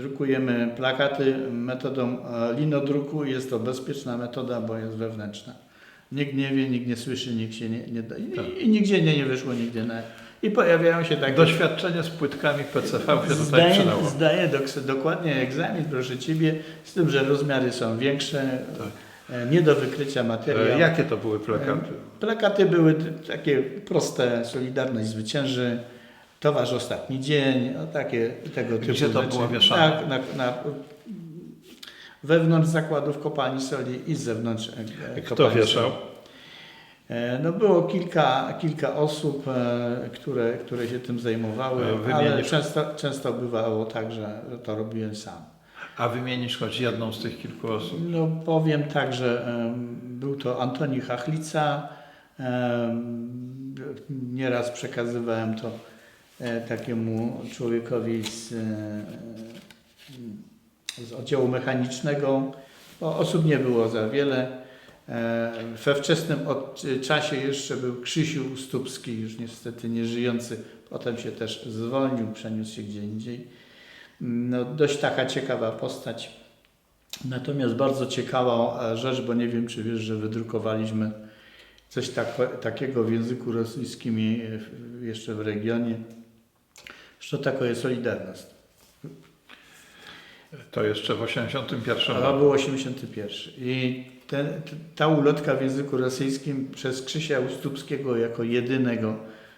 Drukujemy plakaty metodą e, linodruku. Jest to bezpieczna metoda, bo jest wewnętrzna. Nikt nie wie, nikt nie słyszy, nikt się nie, nie da. I, Tak. i nigdzie nie, nie wyszło nigdy na. I pojawiają się takie. Doświadczenie z płytkami PCV się tutaj Zdaję, przydało. zdaję dok- dokładnie egzamin, proszę Ciebie, z tym, że rozmiary są większe, e, nie do wykrycia E, materiału. Jakie to były plakaty? Plakaty były takie proste, Solidarność zwycięży, Towarz Ostatni Dzień, no takie tego typu Gdzie to rzeczy. było wieszane? Tak, na, na, wewnątrz zakładów kopalni soli i z zewnątrz e, Kto kopalni wieszał? soli. E, No było kilka, kilka osób, e, które, które się tym zajmowały, wymienisz- ale często, często bywało tak, że to robiłem sam. A wymienisz choć jedną z tych kilku osób? No powiem tak, że był to Antoni Chachlica. em, Nieraz przekazywałem to takiemu człowiekowi z, e, z oddziału mechanicznego, bo osób nie było za wiele. E, We wczesnym czasie jeszcze był Krzysiu Stupski, już niestety nieżyjący. Potem się też zwolnił, przeniósł się gdzie indziej. No, dość taka ciekawa postać. Natomiast bardzo ciekawa e, rzecz, bo nie wiem, czy wiesz, że wydrukowaliśmy coś tak, takiego w języku rosyjskim jeszcze w regionie što tako je Solidarnost. To jeszcze w 81 roku. To był 81. I ta ulotka w języku rosyjskim przez Krzysia Ustupskiego jako jedynego,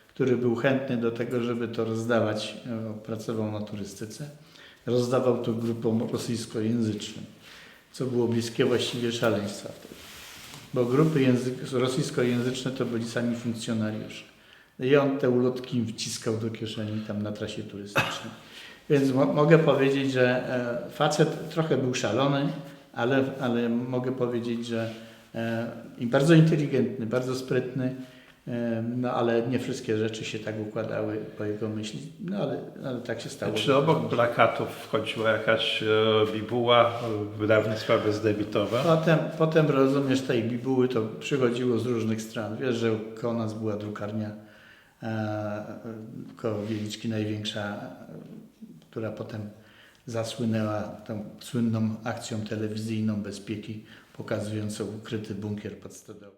który był chętny do tego, żeby to rozdawać, e, pracował na turystyce, rozdawał to grupom rosyjskojęzycznym, co było bliskie właściwie szaleństwa wtedy. Bo grupy język, rosyjskojęzyczne to byli sami funkcjonariusze. I on te ulotki wciskał do kieszeni tam na trasie turystycznej. Więc mo mogę powiedzieć, że e, facet trochę był szalony, ale, ale mogę powiedzieć, że e, bardzo inteligentny, bardzo sprytny, e, no ale nie wszystkie rzeczy się tak układały po jego myśli, no ale, ale tak się stało. Czy obok plakatów wchodziła jakaś e, bibuła wydawnictwa bezdebitowe? Potem, potem rozumiesz, tej bibuły to przychodziło z różnych stron. Wiesz, że koło nas była drukarnia e, koło Wieliczki największa, która potem zasłynęła tą słynną akcją telewizyjną Bezpieki, pokazującą ukryty bunkier pod stodołą.